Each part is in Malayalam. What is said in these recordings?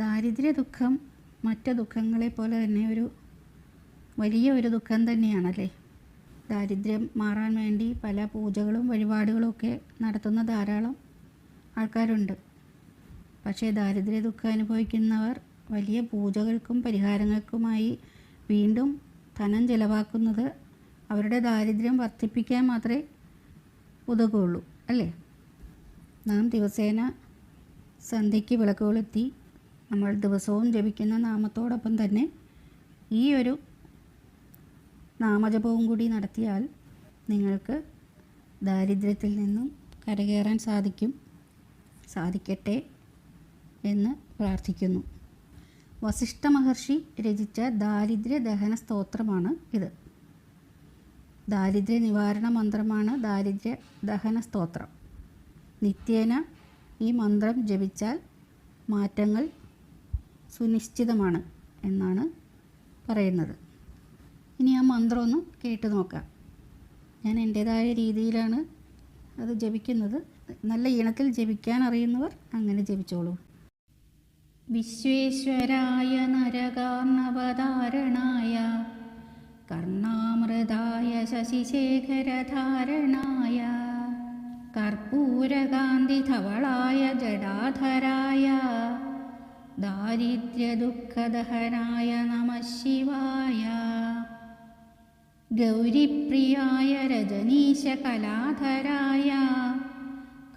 ദാരിദ്ര്യ ദുഃഖം മറ്റ് ദുഃഖങ്ങളെ പോലെ തന്നെ ഒരു വലിയ ഒരു ദുഃഖം തന്നെയാണല്ലേ? ദാരിദ്ര്യം മാറാൻ വേണ്ടി പല പൂജകളും വഴിപാടുകളും ഒക്കെ നടത്തുന്ന ധാരാളം ആൾക്കാരുണ്ട്. പക്ഷേ ദാരിദ്ര്യ ദുഃഖം അനുഭവിക്കുന്നവർ വലിയ പൂജകൾക്കും പരിഹാരങ്ങൾക്കുമായി വീണ്ടും ധനം ചിലവാക്കുന്നത് അവരുടെ ദാരിദ്ര്യം വർദ്ധിപ്പിക്കാൻ മാത്രമേ ഉതകുള്ളൂ അല്ലേ? നാം ദിവസേന സന്ധ്യയ്ക്ക് വിളക്ക് കൊളുത്തി നമ്മൾ ദിവസവും ജപിക്കുന്ന നാമത്തോടൊപ്പം തന്നെ ഈ ഒരു നാമജപവും കൂടി നടത്തിയാൽ നിങ്ങൾക്ക് ദാരിദ്ര്യത്തിൽ നിന്നും കരകയറാൻ സാധിക്കും. സാധിക്കട്ടെ എന്ന് പ്രാർത്ഥിക്കുന്നു. വസിഷ്ഠ മഹർഷി രചിച്ച ദാരിദ്ര്യ ദഹന സ്തോത്രമാണ് ഇത്. ദാരിദ്ര്യ നിവാരണ മന്ത്രമാണ് ദാരിദ്ര്യ ദഹന സ്തോത്രം. നിത്യേന ഈ മന്ത്രം ജപിച്ചാൽ മാറ്റങ്ങൾ സുനിശ്ചിതമാണ് എന്നാണ് പറയുന്നത്. ഇനി ആ മന്ത്രം ഒന്ന് കേട്ട് നോക്കാം. ഞാൻ എന്റെതായ രീതിയിലാണ് അത് ജപിക്കുന്നത്. നല്ല ഈണത്തിൽ ജപിക്കാൻ അറിയുന്നവർ അങ്ങനെ ജപിച്ചോളൂ. വിശ്വേശ്വരായ നരകാർണവധാരണായ കർണാമൃതായ ശശിശേഖരധാരണായ കർപ്പൂരകാന്തിധവളായ ജടാധരായ दारिद्र्यदुःखदहनाय नमः शिवाय गौरिप्रियाय रजनीशकलाधराय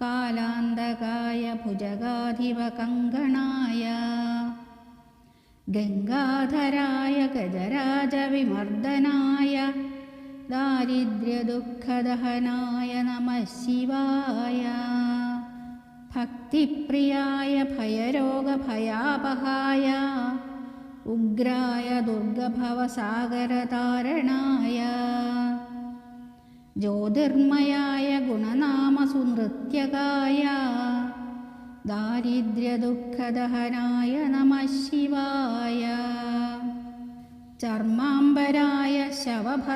कालान्धाय भुजगाधिवकङ्गणाय गङ्गाधराय गजराजविमर्दनाय दारिद्र्यदुःखदहनाय नमः शिवाय ഭക്തിപ്രിയായ ഭയരോഗഭയാപഹായ ഉഗ്രായ ദുർഗഭവസാഗരതാരണായ ജ്യോതിർമയായ ഗുണനാമസുനൃത്യകായ ദാരിദ്ര്യദുഃഖദഹനായ നമ ശിവായ ചർമാംബരായ ശവഭസ്മവിലേപനായ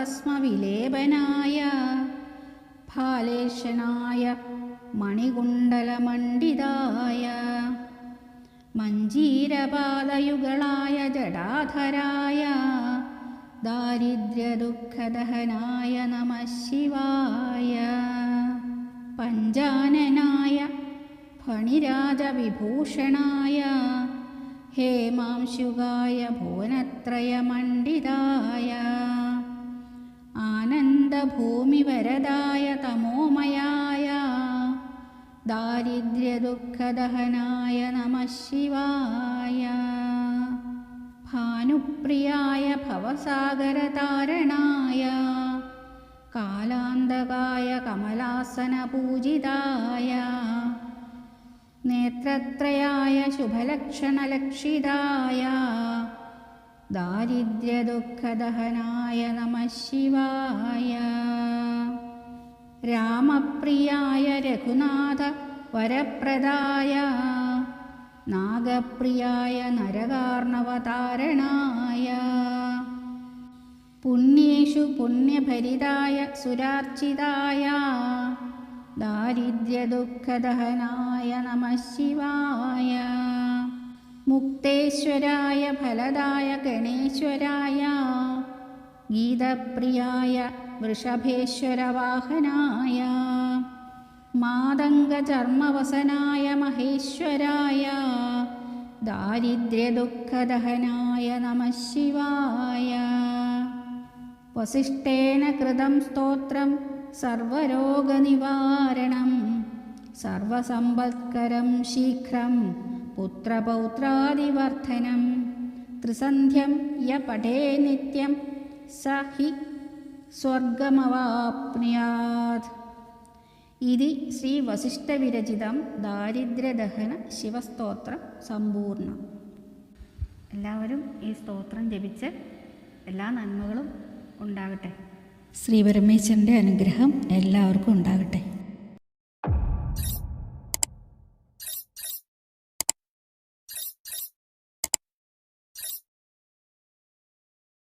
ഫാലേഷനായ मणिकुण्डलमण्डिताय मञ्जीरपादयुगलाय जडाधराय दारिद्र्यदुःखदहनाय नमः शिवाय पञ्जाननाय फणिराजविभूषणाय हेमांशुगाय भुवनत्रयमण्डिताय आनन्दभूमिवरदाय तमोमया दारिद्र्यदुःखदहनाय नमः शिवाय भानुप्रियाय भवसागरतारणाय कालान्धकाय कमलासनपूजिताय नेत्रत्रयाय शुभलक्षणलक्षिताय दारिद्र्यदुःखदहनाय नमः शिवाय രാമപ്രിയായ രഘുനാഥ വരപ്രദായ. നാഗപ്രിയായ നരകാർണവതാരണായ. പുണ്യേഷു പുണ്യഭരിതായ സുരാർച്ചിതായ. ദാരിദ്ര്യദുഃഖദഹനായ നമ ശിവായ. മുക്തേശ്വരായ ഫലദായ ഗണേശ്വരായ. ഗീതപ്രിയായ വൃഷഭേശ്വരവാഹനായ മാതംഗചർമ്മവസനായ മഹേശ്വരായ ദാരിദ്ര്യദുഃഖദഹനായ നമഃ ശിവായ. വസിഷ്ഠേന കൃതം സ്തോത്രം സർവരോഗനിവാരണം സർവസമ്പത്കരം ശീഘ്രം പുത്രപൗത്രാദിവർദ്ധനം. ത്രിസന്ധ്യം യ പഠേ നിത്യം സ ഹി സ്വർഗമവാപ്നുയാത്. ഇതി ശ്രീ വസിഷ്ഠവിരചിതം ദാരിദ്ര്യദഹന ശിവസ്തോത്രം സമ്പൂർണം. എല്ലാവരും ഈ സ്തോത്രം ജപിച്ച് എല്ലാ നന്മകളും ഉണ്ടാകട്ടെ. ശ്രീ പരമേശ്വരന്റെ അനുഗ്രഹം എല്ലാവർക്കും ഉണ്ടാകട്ടെ.